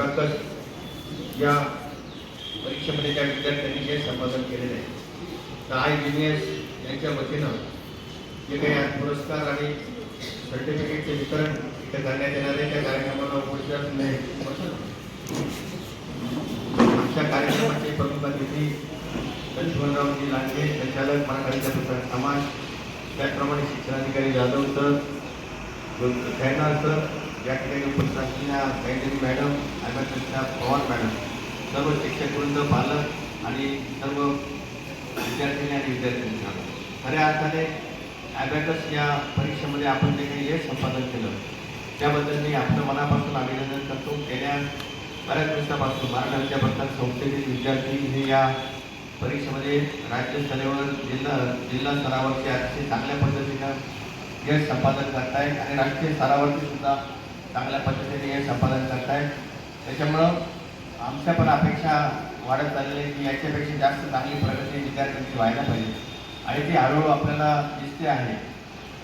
अर्थातच या परीक्षेमध्ये त्या विद्यार्थ्यांनी जे संपादन केलेले आहे तर आय जिनियस यांच्या वतीनं जे काही पुरस्कार आणि सर्टिफिकेटचे वितरण इथे करण्यात येणार आहे त्या कार्यक्रमाला उपस्थित आमच्या कार्यक्रमाचे प्रमुख अतिथी लक्ष्मणरावजी लांडे संचालक महाकालीचा प्रसार समाज त्याचप्रमाणे शिक्षणाधिकारी जाधव सर सर या ठिकाणी उपस्थित गायत्री मॅडम ॲडव्होकेटच्या पवार मॅडम सर्व शिक्षक वृंद पालक आणि सर्व विद्यार्थिनी आणि विद्यार्थ्यांना खऱ्या अर्थाने ॲबॅकस या परीक्षेमध्ये आपण जे काही यश संपादन केलं त्याबद्दल मी आपलं मनापासून अभिनंदन करतो. गेल्या बऱ्याच दिवसापासून महाराष्ट्र विद्यापीठात संस्थेतील विद्यार्थी हे या परीक्षेमध्ये राज्यस्तरावर जिल्हा जिल्हा स्तरावरचे अतिशय चांगल्या पद्धतीनं यश संपादन करतायत आणि राष्ट्रीय स्तरावरती सुद्धा चांगल्या पद्धतीने हे संपादन करतायत. त्याच्यामुळं आमच्या पण अपेक्षा वाढत चाललेली आहे की याच्यापेक्षा जास्त चांगली प्रगती विद्यार्थ्यांची व्हायला पाहिजे. आणि ती हळूहळू आपल्याला दिसते आहे.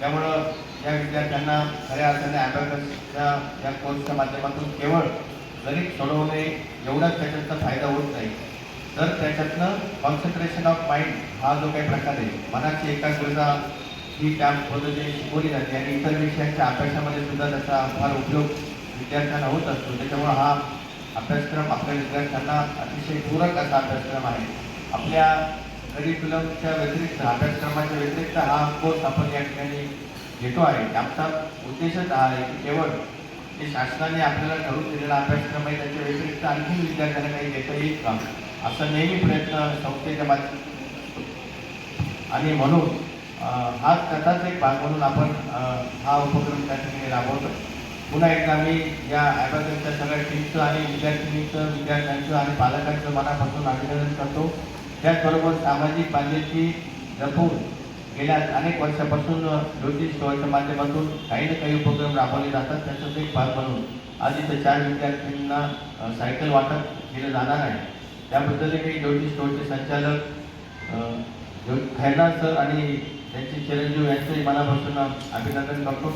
त्यामुळं या विद्यार्थ्यांना खऱ्या अर्थाने ॲबॅकसच्या या कोर्सच्या माध्यमातून केवळ गणित सोडवणे एवढाच त्याच्यातला फायदा होत नाही. तर त्याच्यातनं कॉन्सन्ट्रेशन ऑफ माइंड हा जो काही प्रकार आहे मनाची एकाग्रता ही त्या पद्धतीने शिकवली जाते आणि इतर विषयांच्या अभ्यासामध्ये सुद्धा त्याचा फार उपयोग विद्यार्थ्यांना होत असतो. त्याच्यामुळं हा अभ्यासक्रम आपल्या विद्यार्थ्यांना अतिशय पूरक असा अभ्यासक्रम आहे. आपल्या करिक्युलमच्या व्यतिरिक्त अभ्यासक्रमाच्या व्यतिरिक्त हा कोर्स आपण या ठिकाणी घेतो आहे. आमचा उद्देशच हा आहे की केवळ जे शासनाने आपल्याला ठरवून दिलेला अभ्यासक्रम आहे त्याच्या व्यतिरिक्त आणखी विद्यार्थ्यांना काही देता येईल का? असा नेहमी प्रयत्न संस्थेच्या बाबतीत आणि म्हणून हा त्याचाच एक भाग म्हणून आपण हा उपक्रम त्या ठिकाणी राबवतो पुन्हा एकदा मी या ॲबॅकसच्या सगळ्या टीमचं आणि विद्यार्थिनीचं विद्यार्थ्यांचं आणि पालकांचं मनापासून अभिनंदन करतो. त्याचबरोबर सामाजिक बांधिलकी जपून गेल्या अनेक वर्षापासून ज्योतिष स्टोअरच्या माध्यमातून काही ना काही उपक्रम राबवले जातात. त्याचाच एक भाग म्हणून आधी तर चार विद्यार्थ्यांना सायकल वाटप केलं जाणार आहे. त्याबद्दल मी ज्योतिष स्टोअरचे संचालक खैरनाथ सर आणि त्यांचे चिरंजीव यांचंही मनापासून अभिनंदन करतो.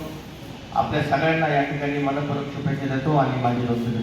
आपल्या सगळ्यांना या ठिकाणी मनपूर्वक शुभेच्छा देतो आणि माझी वक्तव्य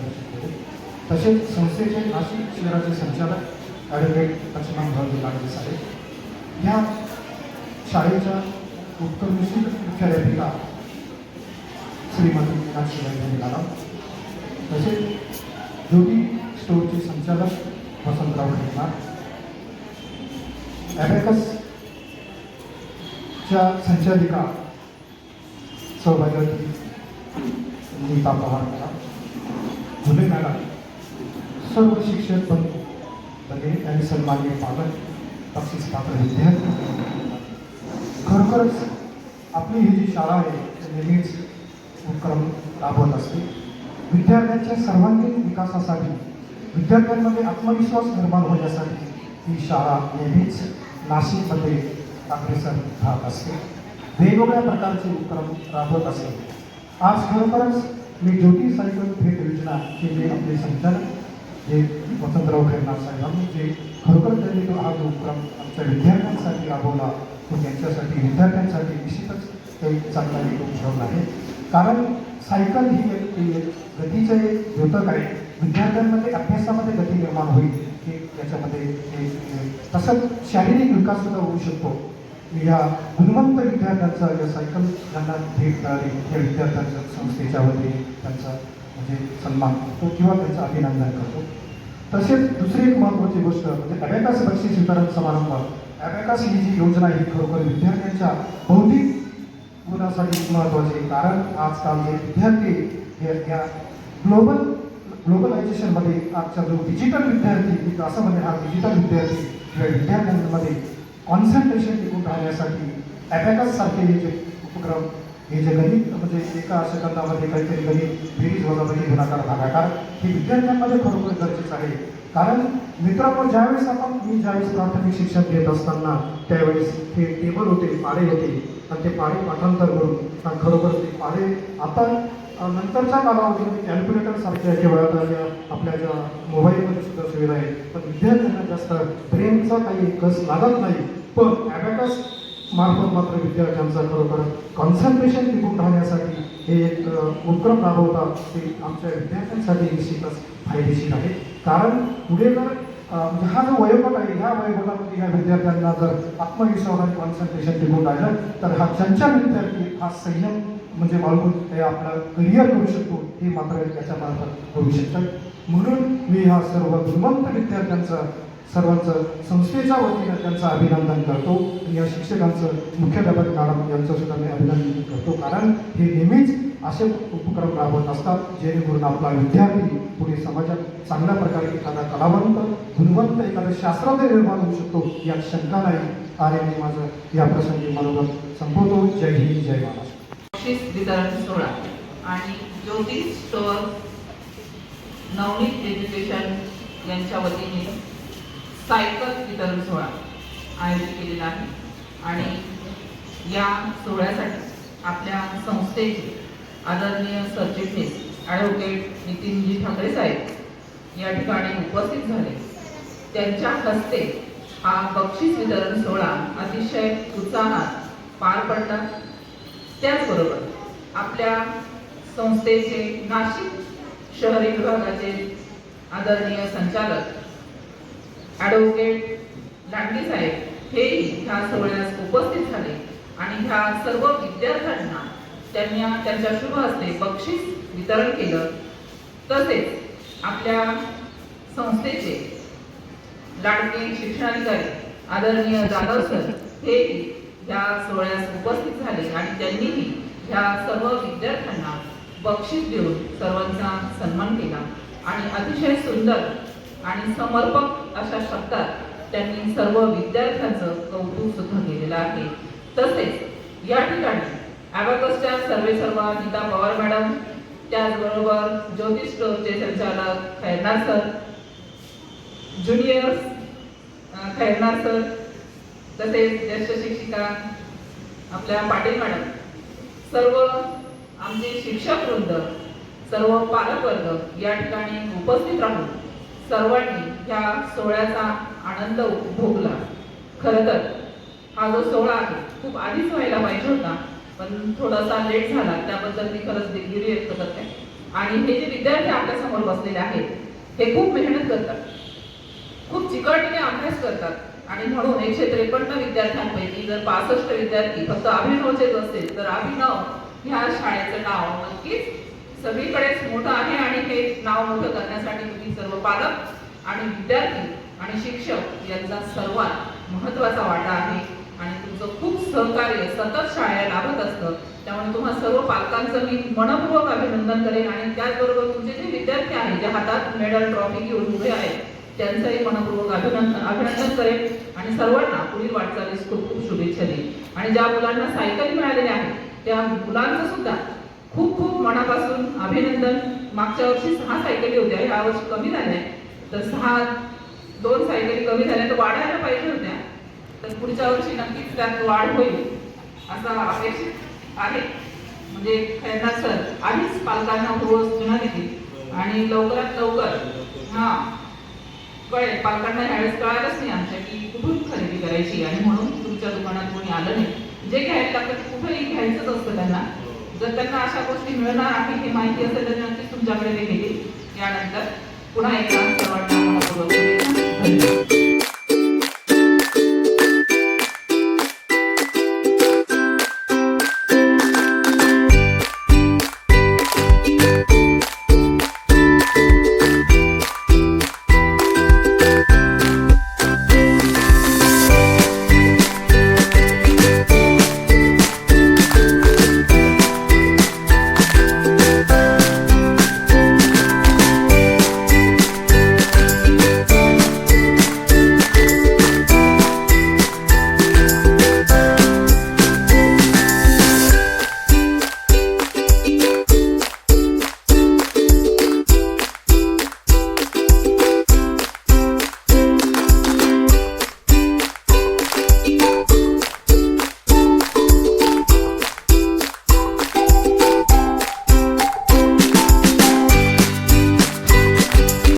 तसेच संस्थेचे नाशिक शहराचे संचालक ॲडव्होकेट लक्ष्मण भाऊ लांडे साहेब. या शाळेच्या उत्कर्मिशी मुख्याध्यापिका श्रीमती मीनाक्षी वैद्य तसेच ज्योती स्टोरचे संचालक वसंतराव खैरनार ॲबॅकसच्या संचालिका सौभाग्यवती नीता पवार मॅडम. झुले मॅडम. सर्व शिक्षक बंधू आणि सन्मान्य पालक पक्षी स्थापन विद्यार्थी. खरोखरच आपली ही जी शाळा आहे नेहमीच उपक्रम राबवत असते. विद्यार्थ्यांच्या सर्वांगीण विकासासाठी विद्यार्थ्यांमध्ये आत्मविश्वास निर्माण होण्यासाठी ही शाळा नेहमीच नाशिकमध्ये अग्रेसर राहत असते. वेगवेगळ्या प्रकारचे उपक्रम राबवत असते. आज खरोखरच मी ज्योती सायकल भेट योजना हे आपले संचालक जे वसंतराव खैरनार साहेबांनी जे खरोखर त्यांनी तो हा जो उपक्रम आमच्या विद्यार्थ्यांसाठी राबवला तो त्यांच्यासाठी विद्यार्थ्यांसाठी निश्चितच काही चांगला एक उपक्रम आहे. कारण सायकल ही एक गतीचं एक द्योतक आहे. विद्यार्थ्यांमध्ये अभ्यासामध्ये गती निर्माण होईल हे त्याच्यामध्ये तसंच शारीरिक विकास सुद्धा होऊ शकतो. या गुणवंत विद्यार्थ्यांचा या सायकल त्यांना भेट मिळाली या विद्यार्थ्यांच्या संस्थेच्या वतीने त्यांचा म्हणजे सन्मान करतो किंवा त्यांचं अभिनंदन करतो. तसेच दुसरी एक महत्त्वाची गोष्ट म्हणजे अबॅकस बक्षीस वितरण समारंभ. अबॅकस ही जी योजना ही खरोखर विद्यार्थ्यांच्या बौद्धिक गुणासाठी महत्त्वाची कारण. आजकाल जे विद्यार्थी हे या ग्लोबल ग्लोबलायझेशनमध्ये आजचा जो डिजिटल विद्यार्थी विकासामध्ये असं म्हणजे हा डिजिटल विद्यार्थी किंवा विद्यार्थ्यांमध्ये कॉन्सन्ट्रेशन टिकून राहण्यासाठी ॲबॅकस सारखे हे जे उपक्रम हे जे गणित म्हणजे एका सेकंदामध्ये काहीतरी गणित बेरीज वजामध्ये गुणाकार भागाकार हे विद्यार्थ्यांमध्ये खरोखर गरजेचं आहे. कारण मित्रांनो ज्यावेळेस आपण मी ज्यावेळेस प्राथमिक शिक्षण घेत असताना त्यावेळेस हे टेबल होते पाढे होते. आणि ते पाढे पाठांतर करून आणि खरोखर ते पाढे आता नंतरच्या कालावधीमध्ये कॅल्क्युलेटर सारख्या किंवा आपल्या ज्या मोबाईलमध्ये सुद्धा सुविधा आहे पण विद्यार्थ्यांना जास्त ब्रेनचा काही कस लागत नाही. पण ॲबॅकस मार्फत मात्र विद्यार्थ्यांचा खरोखर कॉन्सन्ट्रेशन टिकून राहण्यासाठी हे एक उपक्रम राबवतात ते आमच्या विद्यार्थ्यांसाठी निश्चितच फायदेशीर आहे. कारण पुढे जर हा जो वयोगट आहे ह्या वयोगटामध्ये ह्या विद्यार्थ्यांना जर आत्मविश्वास आणि कॉन्सन्ट्रेशन टिकून राहिलं तर हा चंचल विद्यार्थी हा संयम म्हणजे बाळगून हे आपला करिअर करू शकतो हे मात्र याच्या मार्फत होऊ शकतात म्हणून मी ह्या सर्व गुणवंत विद्यार्थ्यांचं सर्वांचं संस्थेच्या वतीनं त्यांचं अभिनंदन करतो. आणि या शिक्षकांचं मुख्याध्यापक मॅडम यांचं सुद्धा मी अभिनंदन करतो. कारण हे नेहमीच असे उपक्रम राबवत असतात जेणेकरून आपला विद्यार्थी पुढे समाजात चांगल्या प्रकारे एखादा कलावंत गुणवंत एखादा शास्त्रज्ञ निर्माण होऊ शकतो यात शंका नाही. आणि मी माझं या प्रसंगी मनोगत संपवतो. जय हिंद जय महाराष्ट्र. वितरण सोहळा. आणि ज्योतिष स्टोअर नवनीत एज्युकेशन यांच्या वतीने सायकल वितरण सोहळा आयोजित केलेला आहे. आणि या सोहळ्यासाठी आपल्या संस्थेचे आदरणीय सरचिटणीस ॲडव्होकेट नितीनजी ठाकरे साहेब या ठिकाणी उपस्थित झाले. त्यांच्या हस्ते हा बक्षीस वितरण सोहळा अतिशय उत्साहात पार पडला. त्याचबरोबर आपल्या संस्थेचे नाशिक शहरी विभागाचे आदरणीय संचालक ॲडव्होकेट लांडगे साहेब हेही ह्या सोहळ्यास उपस्थित झाले. आणि ह्या सर्व विद्यार्थ्यांना त्यांनी त्यांच्या शुभ हस्ते बक्षीस वितरण केलं. तसेच आपल्या संस्थेचे लाडके शिक्षणाधिकारी आदरणीय जाधव सर हेही ह्या सोहळ्यास उपस्थित झाले आणि त्यांनीही ह्या सर्व विद्यार्थ्यांना बक्षीस देऊन सर्वांचा सन्मान केला. आणि अतिशय सुंदर आणि समर्पक अशा शब्दात त्यांनी सर्व विद्यार्थ्यांचं कौतुक सुद्धा केलेलं आहे. तसेच या ठिकाणी ॲबॅकसच्या सर्वे सर्व गीता पवार मॅडम त्याचबरोबर ज्योतिष स्टोरचे संचालक Khairnar sir juniors Khairnar sir तसेच ज्येष्ठ शिक्षिका आपल्या पाटील मॅडम सर्व आमचे शिक्षक वृंद सर्व पालकवर्ग या ठिकाणी उपस्थित राहून सर्वांनी या सोहळ्याचा आनंद भोगला. खरं तर हा जो सोहळा आहे खूप आधीच व्हायला पाहिजे होता पण थोडासा लेट झाला त्याबद्दल मी खरंच दिलगिरी व्यक्त करते. आणि हे जे विद्यार्थी आपल्यासमोर बसलेले आहेत हे खूप मेहनत करतात. खूप चिकटने अभ्यास करतात. आणि म्हणून एकशे त्रेपन्न विद्यार्थ्यांपैकी जर पासष्ट विद्यार्थी फक्त अभिनवचेच असतील तर अभिनव ह्या शाळेचं नाव नक्कीच सगळीकडेच मोठं आहे आणि हे नाव मोठं करण्यासाठी तुम्ही सर्व पालक आणि विद्यार्थी आणि शिक्षक यांचा सर्वात महत्त्वाचा वाटा आहे. आणि तुमचं खूप सहकार्य सतत शाळेला लाभत असतं. त्यामुळे तुम्हा सर्व पालकांचं मी मनपूर्वक अभिनंदन करेन आणि त्याचबरोबर तुमचे जे विद्यार्थी आहेत जे हातात मेडल ट्रॉफी घेऊन उभे आहेत त्यांचंही मनपूर्वक अभिनंदन अभिनंदन करेन. आणि सर्वांना पुढील वाटचालीस खूप खूप शुभेच्छा देईन. आणि ज्या मुलांना सायकल मिळालेल्या आहेत त्या मुलांचं सुद्धा खूप खूप मनापासून अभिनंदन. मागच्या वर्षी सहा सायकली होत्या ह्या वर्षी कमी झाल्या तर सहा दोन सायकली कमी झाल्या तर वाढायला पाहिजे होत्या. तर पुढच्या वर्षी नक्कीच त्यात वाढ होईल असा अपेक्षित आहे. म्हणजे खैरनार सर आधीच पालकांना रोज पुन्हा दिली आणि लवकरात लवकर हा कळेल. पालकांना ह्यावेळेस कळायलाच नाही आमच्या की कुठून खरेदी करायची. आणि म्हणून तुमच्या दुकानात कोणी आलं नाही. जे घ्यायला लागतं ते कुठेही घ्यायचंच असतं त्यांना. जर त्यांना अशा गोष्टी मिळणार आहे हे माहिती असेल तर नक्कीच तुमच्याकडे ते घेतील. यानंतर पुन्हा एकदा सर्वांना